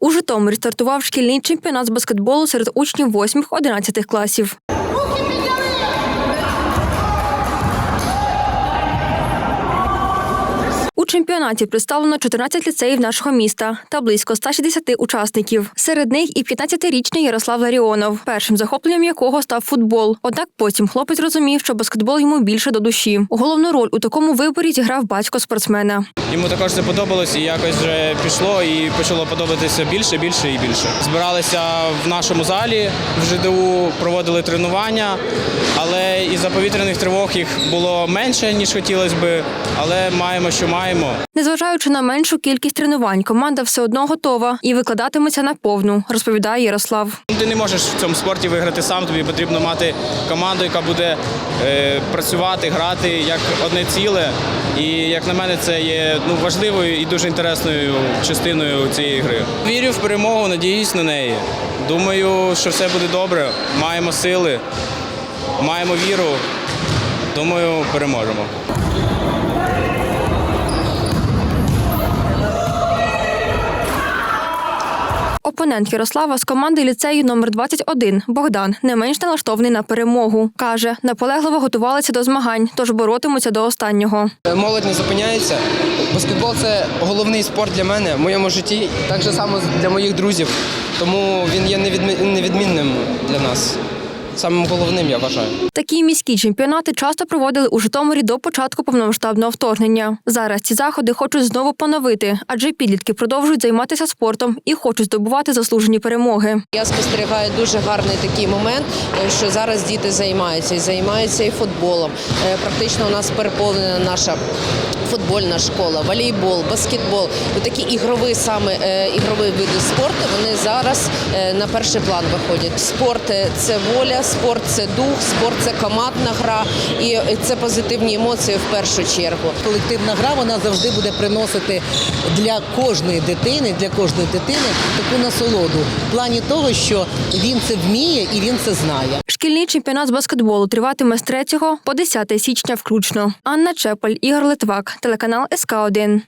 У Житомирі стартував шкільний чемпіонат з баскетболу серед учнів 8-11 класів. Чемпіонаті представлено 14 ліцеїв нашого міста та близько 160 учасників. Серед них і 15-річний Ярослав Ларіонов, першим захопленням якого став футбол. Однак потім хлопець зрозумів, що баскетбол йому більше до душі. Головну роль у такому виборі зіграв батько спортсмена. Йому також це подобалось і якось вже пішло і почало подобатися більше, більше і більше. Збиралися в нашому залі в ЖДУ, проводили тренування, але із-за повітряних тривог їх було менше, ніж хотілося би, але маємо, що маємо. Незважаючи на меншу кількість тренувань, команда все одно готова і викладатиметься на повну, розповідає Ярослав. Ти не можеш в цьому спорті виграти сам. Тобі потрібно мати команду, яка буде е, працювати, грати як одне ціле. І як на мене, це є ну важливою і дуже інтересною частиною цієї гри. Вірю в перемогу, надіюсь на неї. Думаю, що все буде добре. Маємо сили, маємо віру. Думаю, переможемо. Опонент Ярослава з команди ліцею номер 21 Богдан не менш налаштований на перемогу. Каже, наполегливо готувалися до змагань, тож боротимуться до останнього. Молодь не зупиняється. Баскетбол це головний спорт для мене в моєму житті, так само для моїх друзів. Тому він є невідмінним для нас. Самим головним, я вважаю. Такі міські чемпіонати часто проводили у Житомирі до початку повномасштабного вторгнення. Зараз ці заходи хочуть знову поновити, адже підлітки продовжують займатися спортом і хочуть здобувати заслужені перемоги. Я спостерігаю дуже гарний такий момент, що зараз діти займаються і займаються і футболом. Е, Практично у нас переповнена наша футбольна школа, волейбол, баскетбол. Такі ігрові саме е, ігрові види спорту. Вони зараз е, на перший план виходять. Спорт е, це воля, спорт це дух, спорт це командна гра і це позитивні емоції в першу чергу. колективна гра вона завжди буде приносити для кожної дитини, для кожної дитини таку насолоду в плані того, що він це вміє і він це знає. Шкільний чемпіонат з баскетболу триватиме з 3 по 10 січня включно. Анна Чепель, Ігор Литвак, телеканал СК 1